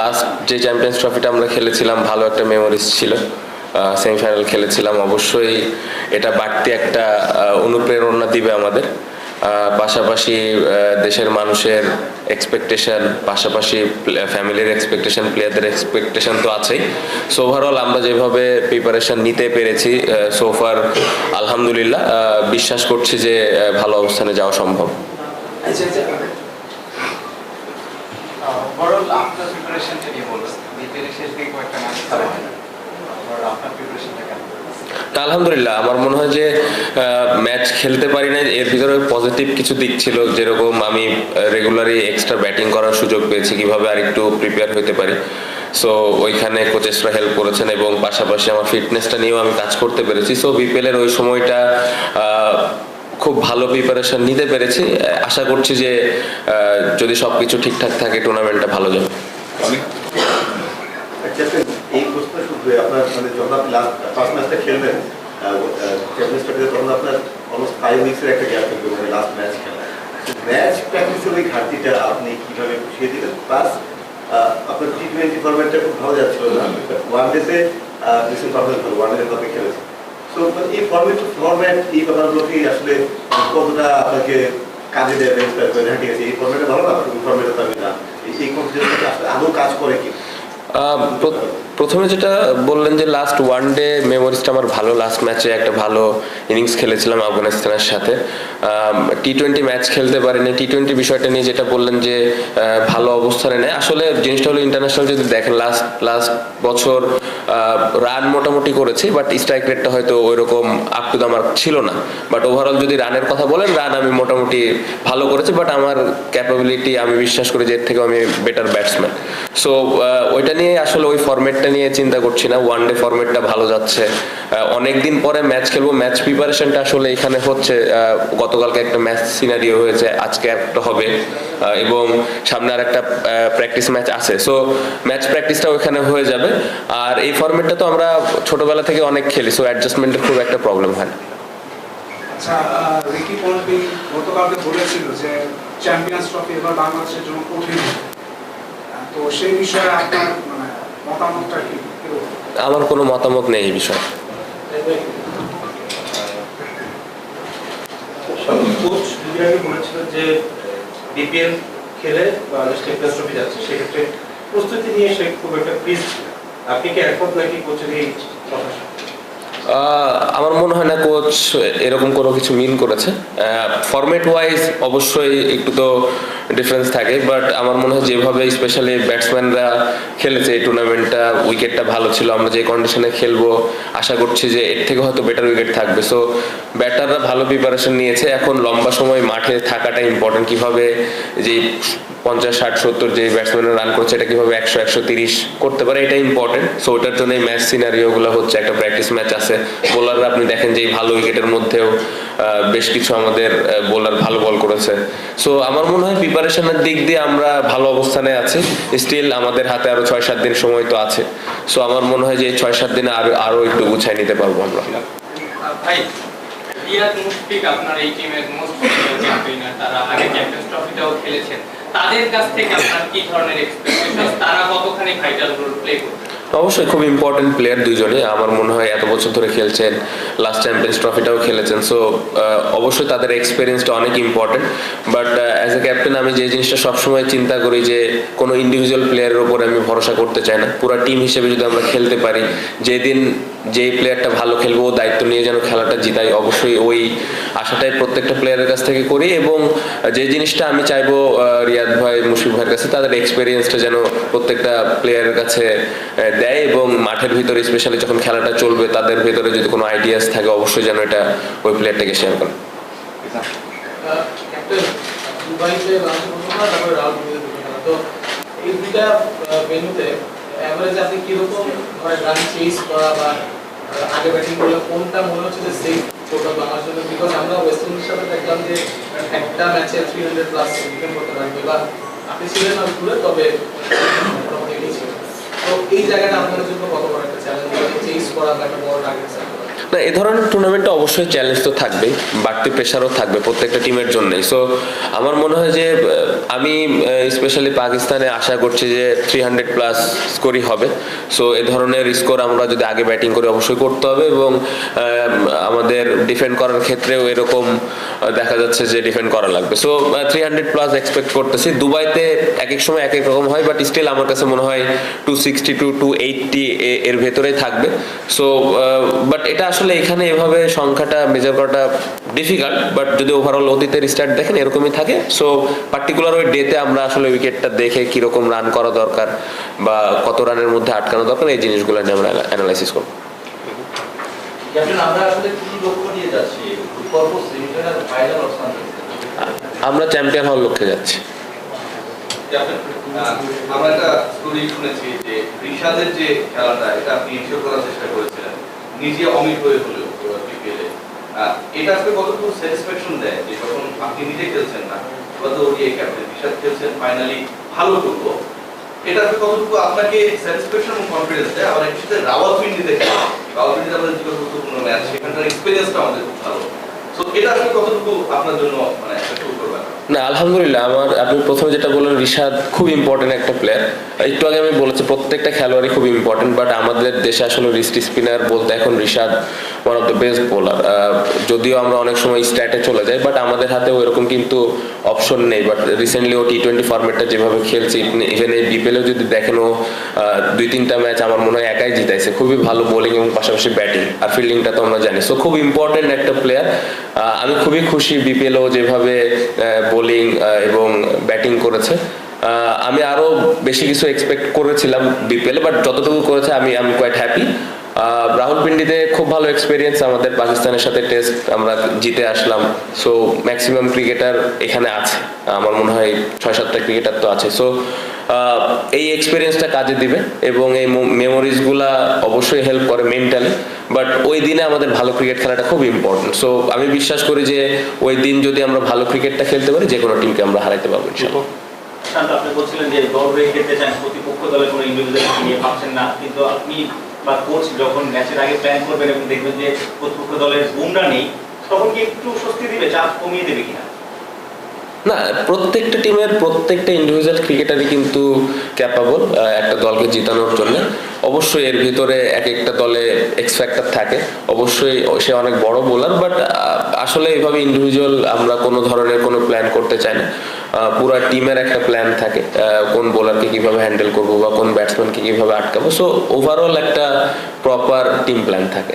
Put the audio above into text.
Last যে champions ট্রফিটা আমরা খেলেছিলাম, ভালো একটা মেমোরিজ ছিল। সেমিফাইনাল খেলেছিলাম। অবশ্যই এটা বাড়তি একটা অনুপ্রেরণা দিবে আমাদের। পাশাপাশি দেশের মানুষের এক্সপেকটেশন পাশাপাশি ফ্যামিলির এক্সপেকটেশন প্লেয়ারদের এক্সপেকটেশন তো আছেই। সো ওভারঅল আমরা যেভাবে প্রিপারেশন নিতে পেরেছি সোফার আলহামদুলিল্লাহ বিশ্বাস করছি যে ভালো অবস্থানে যাওয়া সম্ভব। আচ্ছা আচ্ছা ওভারঅল প্রিপারেশনটা নিয়ে শেষ দিকে কয়েকটা আলহামদুলিল্লাহ, আমার মনে হয় যে ম্যাচ খেলতে পারি না এর ভিতরে পজিটিভ কিছু দিক ছিল। যেরকম আমি রেগুলারই এক্সট্রা ব্যাটিং করার সুযোগ পেয়েছি কীভাবে আর একটু প্রিপেয়ার হতে পারি। সো ওইখানে কোচেসরা হেল্প করেছেন এবং পাশাপাশি আমার ফিটনেসটা নিয়েও আমি কাজ করতে পেরেছি। সো বিপিএলের ওই সময়টা খুব ভালো প্রিপারেশন নিতে পেরেছি। আশা করছি যে যদি সব কিছু ঠিকঠাক থাকে টুর্নামেন্টটা ভালো যাবে। এই প্রশ্ন শুধু আপনার মানে যখন আপনি লাস্ট ফার্স্ট ম্যাচটা খেলবেন চ্যাম্পিয়ন্স ট্রফিতে তখন আপনার অলমোস্ট ফাইভ উইক্সের একটা গ্যাপ থাকবে মানে লাস্ট ম্যাচ খেলা। ম্যাচ প্র্যাকটিসের ওই ঘাটতিটা আপনি কীভাবে পুষিয়ে দিলেন? প্লাস আপনার টি টোয়েন্টি ফরম্যাটটা খুব ভালো যাচ্ছিল না। ওয়ান ডেতে রিসেন্ট পারফরমেন্স ওয়ান ডেতে আপনি প্রথমে যেটা বললেন যে লাস্ট ওয়ান ডে মেমোরিজটা আমার ভালো লাস্ট ম্যাচে একটা ভালো ইনিংস খেলেছিলাম আফগানিস্তানের সাথে। টি টোয়েন্টি ম্যাচ খেলতে পারেনি টি টোয়েন্টি বিষয়টা নিয়ে যেটা বললেন যে ভালো অবস্থানে নেয়। আসলে জিনিসটা হলো ইন্টারন্যাশনাল যদি দেখেন লাস্ট লাস্ট বছর রান মোটামুটি করেছি বাট স্ট্রাইক রেটটা হয়তো ওই রকম আপ টু দ্য ছিল না। বাট ওভারঅল যদি রানের কথা বলেন রান আমি মোটামুটি ভালো করেছি বাট আমার ক্যাপাবিলিটি আমি বিশ্বাস করি যে এর থেকে আমি বেটার ব্যাটসম্যান সো ওইটা নিয়ে আসলে ওই ফরম্যাটটা নিয়ে চিন্তা করছি না। ওয়ান ডে ফরম্যাটটা ভালো যাচ্ছে। অনেক দিন পরে ম্যাচ খেলব। ম্যাচ প্রিপারেশনটা আসলে এখানে হচ্ছে গতকালকে একটা ম্যাচ সিনারিও হয়েছে, আজকে একটা হবে। এবং সামনে আর একটা প্র্যাকটিস ম্যাচ আছে। সো ম্যাচ প্র্যাকটিসটা ওখানে হয়ে যাবে। আর এই ফরম্যাটটা তো আমরা ছোটবেলা থেকে অনেক খেলি সো অ্যাডজাস্টমেন্টের খুব একটা প্রবলেম হয় না। আচ্ছা আহ, রিকি পন্টিং গতকালকে বলেছিল যে চ্যাম্পিয়ন্স ট্রফি এবার বাংলাদেশের জন্য কঠিন তো সেই বিষয়ে আপনার মানে মতামতটা কি? আমার কোনো মতামত নেই এই বিষয়ে। কোচ বলেছিল যে বিপিএল খেলে বাংলাদেশ চ্যাম্পিয়ন্স ট্রফি যাচ্ছে, সেক্ষেত্রে প্রস্তুতি নিয়ে সে খুব একটা প্লিজ আপনি কি একমত নাকি কোচের এই কথা আমার মনে হয় না কোচ এরকম কোনো কিছু মিন করেছে। ফরম্যাট ওয়াইজ অবশ্যই একটু তো ডিফারেন্স থাকে বাট আমার মনে হয় যেভাবে স্পেশালি ব্যাটসম্যানরা খেলেছে এই টুর্নামেন্টটা উইকেটটা ভালো ছিল, আমরা যে কন্ডিশনে খেলব, আশা করছি যে এর থেকে হয়তো বেটার উইকেট থাকবে। সো ব্যাটাররা ভালো প্রিপারেশন নিয়েছে। এখন লম্বা সময় মাঠে থাকাটা ইম্পর্টেন্ট কীভাবে যে পঞ্চাশ, ষাট, সত্তর যে ব্যাটসম্যানরা রান করছে, এটা কীভাবে একশো একশো তিরিশ করতে পারে এটা ইম্পর্টেন্ট সো ওটার জন্য এই ম্যাচ সিনারিওগুলো হচ্ছে, একটা প্র্যাকটিস ম্যাচ আছে। বোলাররা আপনি দেখেন যে ভালো উইকেটের মধ্যেও বেশ কিছু আমাদের বোলার ভালো বল করেছে। সো আমার মনে হয় প্রিপারেশনের দিক দিয়ে আমরা ভালো অবস্থানে আছি। স্টিল আমাদের হাতে আরও ছয়, সাত দিন সময় তো আছে। সো আমার মনে হয় যে ছয়, সাত দিনে আরও আরও একটু গুছাই নিতে পারব আমরা। ভাই আপনার এই টিমের মোস্ট তারা আগে চ্যাম্পিয়ন্স ট্রফিটাও খেলেছেন। তাদের কাছ থেকে আপনার কি ধরনের এক্সপেকটেশন তারা কতখানি ভাইটাল রোল প্লে করবে? অবশ্যই খুব ইম্পর্টেন্ট প্লেয়ার দুইজনই আমার মনে হয় এত বছর ধরে খেলছেন লাস্ট চ্যাম্পিয়ন্স ট্রফিটাও খেলেছেন। সো অবশ্যই তাদের এক্সপিরিয়েন্সটা অনেক important but as a captain আমি যে জিনিসটা সবসময় চিন্তা করি যে, কোনো ইন্ডিভিজুয়াল প্লেয়ারের উপর আমি ভরসা করতে চাই না। পুরো টিম হিসেবে যদি আমরা খেলতে পারি, যেদিন যেই প্লেয়ারটা ভালো খেলব দায়িত্ব নিয়ে যেন খেলাটা জিতাই অবশ্যই ওই আশাটাই প্রত্যেকটা প্লেয়ারের কাছ থেকে করি। এবং যে জিনিসটা আমি চাইব রিয়াদ ভাই, মুশফিক ভাইয়ের কাছে, তাদের এক্সপিরিয়েন্সটা যেন প্রত্যেকটা প্লেয়ারের কাছে দেয় এবং মাঠের ভিতরে স্পেশালি যখন খেলাটা চলবে, তাদের ভিতরে যদি কোনো আইডিয়াস থাকে, অবশ্যই যেন এটা ওই প্লেয়ারটাকে শেয়ার করে তো আপনি কীরকম করা। বা কোনটা যে আমার যে একটা ম্যাচে প্লাস করতে বা আপনি ছিলেন তবে তো এই জায়গাটা আপনাদের জন্য কত বড় একটা চ্যালেঞ্জ চেঞ্জ করা বা একটা বড় টার্গেট সেট করা না এ ধরনের টুর্নামেন্টে অবশ্যই চ্যালেঞ্জ তো থাকবেই, বাড়তি প্রেশারও থাকবে প্রত্যেকটা টিমের জন্যই। সো আমার মনে হয় যে আমি স্পেশালি পাকিস্তানে আশা করছি যে থ্রি হান্ড্রেড প্লাস স্কোরই হবে। সো এ ধরনের স্কোর আমরা যদি আগে ব্যাটিং করি অবশ্যই করতে হবে এবং আমাদের ডিফেন্ড করার ক্ষেত্রেও এরকম দেখা যাচ্ছে যে ডিফেন্ড করা লাগবে। So three hundred plus expect করতেছি। দুবাইতে এক এক সময় এক এক রকম হয় বাট স্টিল আমার কাছে মনে হয় two sixty to two eighty এর ভেতরেই থাকবে। সো বাট এটা আসলে এখানে এভাবে সংখ্যাটা মেজার করাটা ডিফিকাল্ট বাট যদি ওভারঅল অতীতের স্টার্ট দেখেন এরকমই থাকে। সো পার্টিকুলার ওই ডেতে আমরা আসলে উইকেটটা দেখে কীরকম রান করা দরকার বা কত রানের মধ্যে আটকানো দরকার এই জিনিসগুলো নিয়ে আমরা অ্যানালাইসিস করব। আমরা আসলে কি লক্ষ্য নিয়ে যাচ্ছি? পর্ব সেমিফাইনাল ফাইনাল অর সামথিং আমরা চ্যাম্পিয়ন হওয়ার লক্ষ্যে যাচ্ছি। আমরা একটা স্টোরি শুনেছি যে রিশাদের যে খেলাটা এটা আপনি ইনশিওর করার চেষ্টা করেছিলেন নিজে অমিট হয়ে হলেও বিপিএলে এটা আসলে কতটুকু স্যাটিসফ্যাকশন দেয় যে যখন আপনি নিজে খেলছেন না, গত ওডিআই ক্যাপ্টেন রিশাদ খেলছেন ফাইনালি ভালো করব, এটা আসলে কতটুকু আপনাকে স্যাটিসফ্যাকশন এবং কনফিডেন্স দেয়? আবার একসাথে রাওয়ালপিন্ডিতে খেলা রাওয়ালপিন্ডিতে আমাদের যে গুরুত্বপূর্ণ ম্যাচ সেখানকার এক্সপিরিয়েন্সটা আমাদের খুব ভালো। মানে না, আলহামদুলিল্লাহ, আমার, আপনি প্রথমে যেটা বললেন, রিশাদ খুব ইম্পর্টেন্ট একটা প্লেয়ার একটু আগে আমি বলেছি, প্রত্যেকটা খেলোয়াড়ই খুব ইম্পর্টেন্ট বাট আমাদের দেশে আসলে রিস্ট স্পিনার বলতে এখন Rishad one of the best bowler যদিও আমরা অনেক সময় স্ট্যাটে চলে যাই বাট আমাদের হাতে ওইরকম কিন্তু অপশন নেই। বাট রিসেন্টলি ও টি টোয়েন্টি ফর্মেটটা যেভাবে খেলছে ইভেন এই বিপিএলেও যদি দেখেন ও দুই, তিনটা ম্যাচ আমার মনে হয় একাই জিতাইছে। খুবই ভালো বোলিং এবং পাশাপাশি ব্যাটিং আর ফিল্ডিংটা তো আমরা জানি। সো খুব ইম্পর্টেন্ট একটা প্লেয়ার আমি খুবই খুশি বিপিএল ও যেভাবে বোলিং এবং ব্যাটিং করেছে। আমি আরও বেশি কিছু এক্সপেক্ট করেছিলাম বিপিএল বাট যতটুকু করেছে আমি আমি কোয়াইট হ্যাপি রাহুল পিন্ডিতে খুব ভালো এক্সপিরিয়েন্স আমাদের পাকিস্তানের সাথে টেস্ট আমরা জিতে আসলাম। সো ম্যাক্সিমাম ক্রিকেটার এখানে আছে। আমার মনে হয় ছয় সাতটা ক্রিকেটার তো আছে। সো এই এক্সপিরিয়েন্সটা কাজে দিবে এবং এই মেমোরিজগুলা অবশ্যই হেল্প করে মেন্টালি বাট ওই দিনে আমাদের ভালো ক্রিকেট খেলাটা খুব ইম্পর্টেন্ট সো আমি বিশ্বাস করি যে ওই দিন যদি আমরা ভালো ক্রিকেটটা খেলতে পারি, যে কোনো টিমকে আমরা হারাইতে পারব ইনশাল্লাহ। আপনি বলছিলেন যে দল হয়ে খেলতে চান, প্রতিপক্ষ দলের কোনো ইন্ডিভিজুয়াল নিয়ে ভাবছেন না, কিন্তু আপনি বা কোচ যখন ম্যাচের আগে প্ল্যান করবেন এবং দেখবেন যে প্রতিপক্ষ দলের বুমরা নেই, তখন কি একটু স্বস্তি দিবে, চাপ কমিয়ে দেবে কিনা? না, প্রত্যেকটা টিমের প্রত্যেকটা ইন্ডিভিজুয়াল ক্রিকেটারই কিন্তু ক্যাপাবল একটা দলকে জিতানোর জন্য। অবশ্যই এর ভিতরে এক একটা দলে এক্স থাকে। অবশ্যই সে অনেক বড় বোলার বাট আসলে এইভাবে ইন্ডিভিজুয়াল আমরা কোনো ধরনের কোনো প্ল্যান করতে চাই না। পুরো টিমের একটা প্ল্যান থাকে কোন বোলারকে কীভাবে হ্যান্ডেল করব বা কোন ব্যাটসম্যানকে কীভাবে আটকাবো। সো ওভারঅল একটা প্রপার টিম প্ল্যান থাকে।